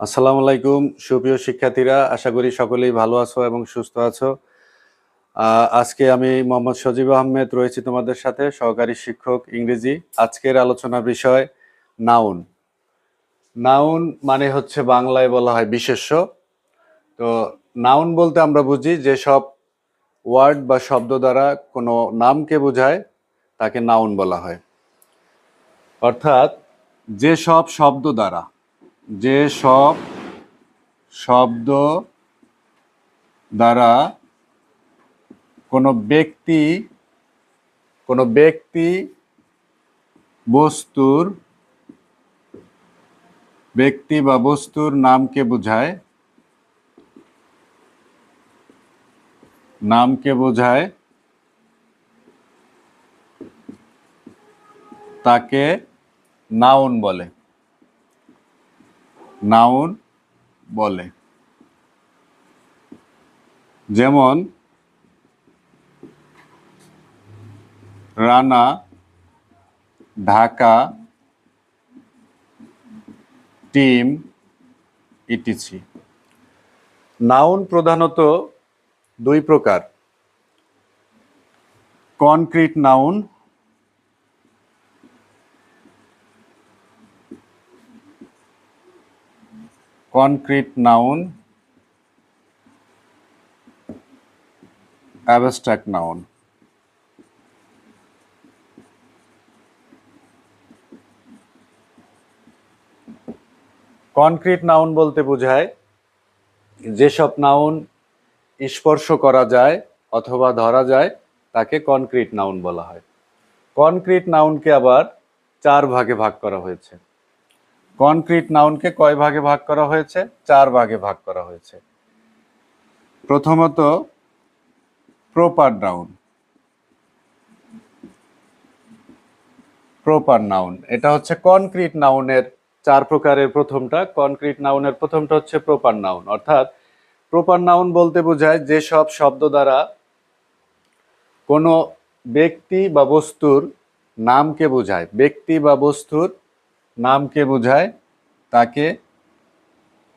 আসসালামু আলাইকুম, সুপ্রিয় শিক্ষার্থীরা। আশা করি সকলেই ভালো আছো এবং সুস্থ আছো। আজকে আমি মোহাম্মদ সজিব আহমেদ রয়েছি তোমাদের সাথে, সহকারী শিক্ষক ইংরেজি। আজকের আলোচনা বিষয় নাউন নাউন মানে হচ্ছে বাংলায় বলা হয় বিশেষ্য। তো নাউন বলতে আমরা বুঝি যে সব ওয়ার্ড বা শব্দ দ্বারা কোনো নামকে বোঝায়, তাকে নাউন বলা হয়। অর্থাৎ যে সব শব্দ দ্বারা যে সব শব্দ দ্বারা কোনো ব্যক্তি কোনো ব্যক্তি বস্তুর, ব্যক্তি বা বস্তুর নামকে বোঝায় নামকে বোঝায়, তাকে নাউন বলে। নাউন বলে। যেমন Rana Dhaka team ETC. Noun প্রধানত দুই প্রকার। Concrete noun concrete noun, abstract noun. Concrete noun বলতে বোঝায় যেসব নাউন স্পর্শ করা যায় অথবা ধরা যায়, তাকে কনক্রিট নাউন বলা হয়। কনক্রিট নাউনকে আবার চার ভাগে ভাগ করা হয়েছে। কনক্রিট নাউনকে কয় ভাগে ভাগ করা হয়েছে? চার ভাগে ভাগ করা হয়েছে। প্রথমত, প্রপার নাউন। Proper noun. এটা হচ্ছে কনক্রিট নাউনের চার প্রকারের প্রথমটা। কনক্রিট নাউনের প্রথমটা হচ্ছে প্রপার নাউন। অর্থাৎ, প্রপার নাউন বলতে বোঝায় যেসব শব্দ দ্বারা কোনো ব্যক্তি বা বস্তুর নামকে বোঝায়। ব্যক্তি বা বস্তুর নামকে বোঝায় তাকে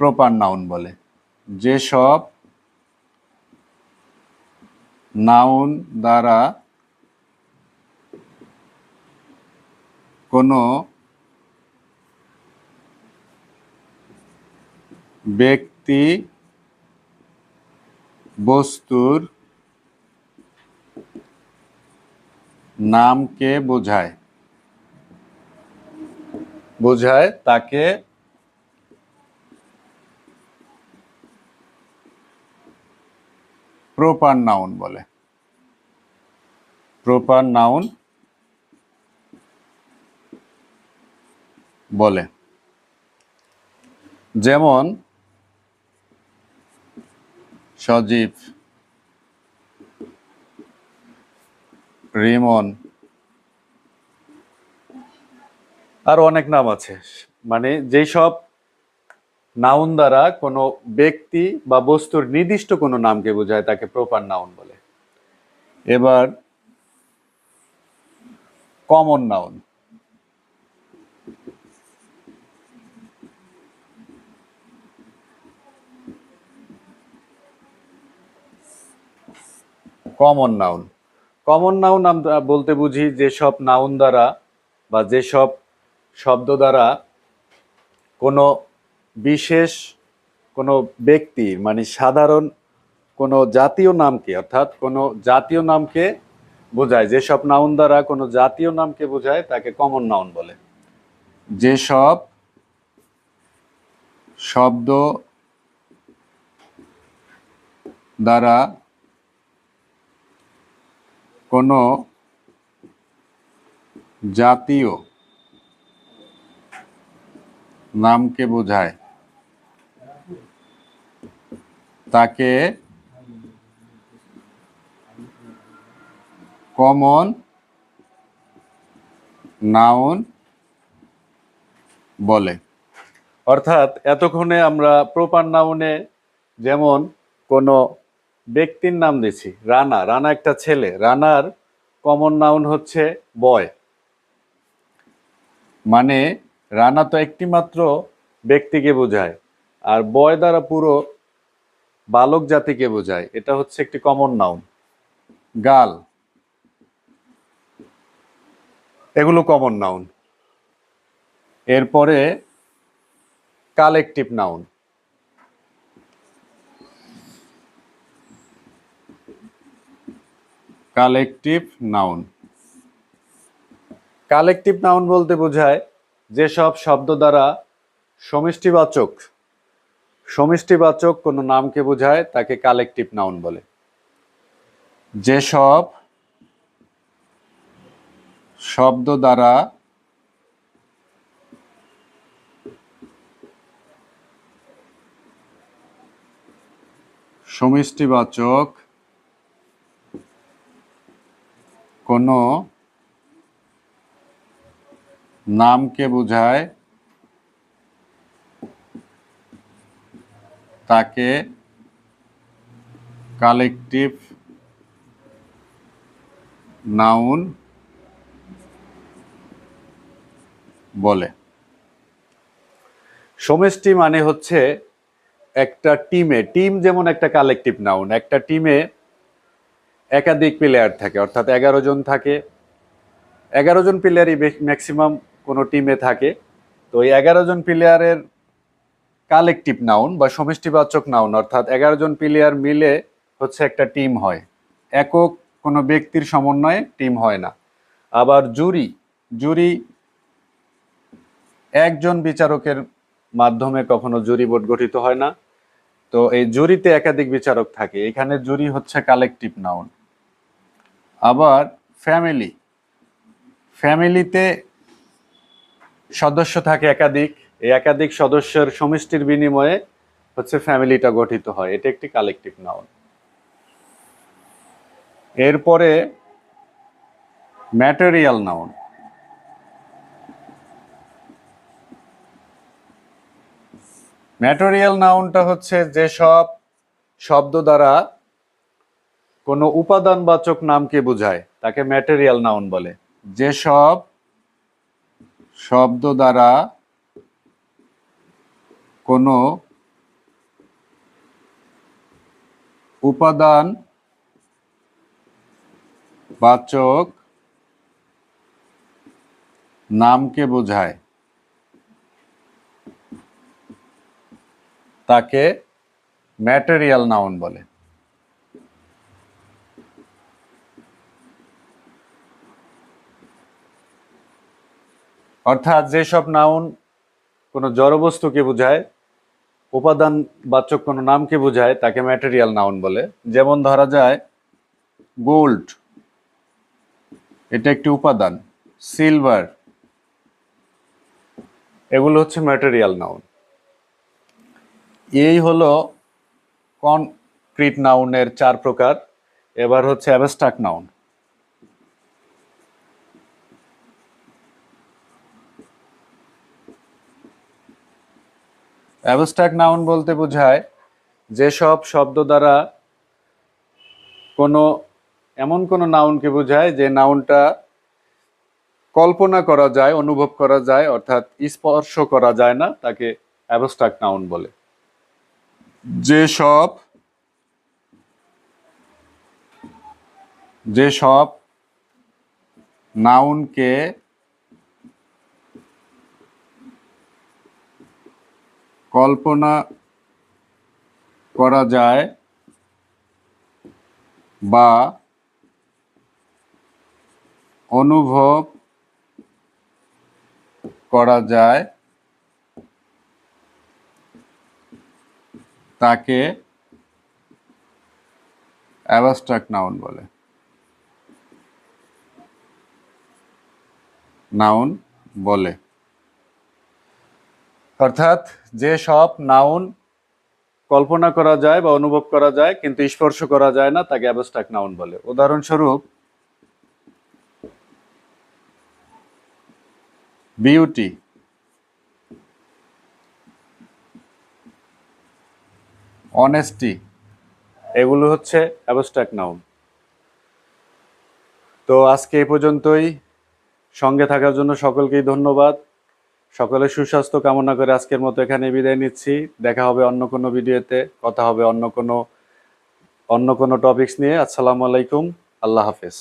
প্রপার নাউন বলে। যেসব নাউন দ্বারা কোনো ব্যক্তি বস্তুর নামকে বোঝায়। বোঝায় তাকে প্রপার নাউন বলে। প্রপার নাউন বলে। যেমন সজীব রিমন আর অনেক নাম আছে। মানে যেই সব নাউন দ্বারা কোনো ব্যক্তি বা বস্তুর নির্দিষ্ট কোনো নামকে বোঝায়, তাকে প্রপার নাউন বলে। এবার common noun common noun common noun আমরা বলতে বুঝি যেসব নাউন দ্বারা বা যেসব শব্দ দ্বারা কোনো বিশেষ কোনো ব্যক্তি মানে সাধারণ কোনো জাতীয় নামকে, অর্থাৎ কোনো জাতীয় নামকে বোঝায়। যেসব নাউন দ্বারা কোনো জাতীয় নামকে বোঝায়, তাকে কমন নাউন বলে। যেসব শব্দ দ্বারা কোনো জাতীয় নামকে বোঝায়। তাকে কমন নাউন বলে। অর্থাৎ এতক্ষণে আমরা প্রপার নাউনে যেমন কোনো ব্যক্তির নাম দিছি রানা রানা একটা ছেলে রানার কমন নাউন হচ্ছে বয়। মানে রানা তো একটি মাত্র ব্যক্তিকে বোঝায়, আর বয় দ্বারা পুরো বালক জাতিকে বোঝায়। এটা হচ্ছে একটি কমন নাউন গাল। এগুলো কমন নাউন এরপরে collective noun collective noun collective noun বলতে বোঝায় যেসব শব্দ দ্বারা সমষ্টিবাচক সমষ্টিবাচক কোনো নামকে বোঝায়, তাকে কালেকটিভ নাউন বলে। যেসব শব্দ দ্বারা সমষ্টিবাচক কোনো নামকে বোঝায়, তাকে কালেকটিভ নাউন বলে। সমষ্টি মানে হচ্ছে একটা টিমে টিম যেমন একটা কালেকটিভ নাউন একটা টিমে একাধিক প্লেয়ার থাকে, অর্থাৎ এগারো জন থাকে। এগারো জন প্লেয়ারই ম্যাক্সিমাম কোনো টিমে থাকে। তো এই এগারো জন প্লেয়ারের কালেকটিভ নাউন বা সমষ্টিবাচক নাউন অর্থাৎ এগারো জন প্লেয়ার মিলে হচ্ছে একটা টিম হয়। একক কোনো ব্যক্তির সমন্বয়ে টিম হয় না। আবার জুরি জুরি একজন বিচারকের মাধ্যমে কখনো জুরি বোর্ড গঠিত হয় না। তো এই জুরিতে একাধিক বিচারক থাকে। এখানে জুরি হচ্ছে কালেকটিভ নাউন আবার ফ্যামিলি ফ্যামিলিতে সদস্য থাকে একাধিক, এই একাধিক সদস্যের সমষ্টির বিনিময়ে হচ্ছে ফ্যামিলিটা গঠিত হয়। এটা একটি কালেকটিভ নাউন এরপরে ম্যাটেরিয়াল নাউন ম্যাটেরিয়াল নাউনটা হচ্ছে যেসব শব্দ দ্বারা কোনো উপাদানবাচক নামকে বোঝায়, তাকে ম্যাটেরিয়াল নাউন বলে। যেসব শব্দ দ্বারা কোনো উপাদান বাচক নামকে বোঝায়। তাকে ম্যাটেরিয়াল নাউন বলে। অর্থাৎ যেসব নাউন কোনো জড়বস্তুকে বোঝায়, উপাদান বাচক কোনো নামকে বোঝায়, তাকে ম্যাটেরিয়াল নাউন বলে। যেমন ধরা যায় গোল্ড এটা একটি উপাদান। সিলভার এগুলো হচ্ছে ম্যাটেরিয়াল নাউন এই হলো কনক্রিট নাউনের চার প্রকার। এবার হচ্ছে অ্যাবস্ট্রাক্ট নাউন অ্যাবস্ট্রাক্ট নাউন বলতে বোঝায় যেসব শব্দ দ্বারা কোনো, এমন কোনো নাউনকে বোঝায় যে নাউনটা কল্পনা করা যায়, অনুভব করা যায়, অর্থাৎ স্পর্শ করা যায় না, তাকে অ্যাবস্ট্রাক্ট নাউন বলে। যেসব যেসব নাউনকে কল্পনা করা যায় বা অনুভব করা যায় তাকে অ্যাবস্ট্রাক্ট নাউন বলে। নাউন বলে। অর্থাৎ যে সব নাউন কল্পনা করা যায় বা অনুভব করা যায়, কিন্তু স্পর্শ করা যায় না, তাকে অ্যাবস্ট্রাক্ট নাউন বলে। উদাহরণস্বরূপ, বিউটি। অনেস্টি, এগুলো হচ্ছে অ্যাবস্ট্রাক্ট নাউন। তো আজকে এ পর্যন্তই। সঙ্গে থাকার জন্য সকলকেই ধন্যবাদ। সকলের সুস্বাস্থ্য কামনা করে আজকের মতো এখানে বিদায় নিচ্ছি। দেখা হবে অন্য কোনো ভিডিওতে, কথা হবে অন্য কোনো অন্য কোনো টপিক্স নিয়ে। আসসালামু আলাইকুম। আল্লাহ হাফেজ।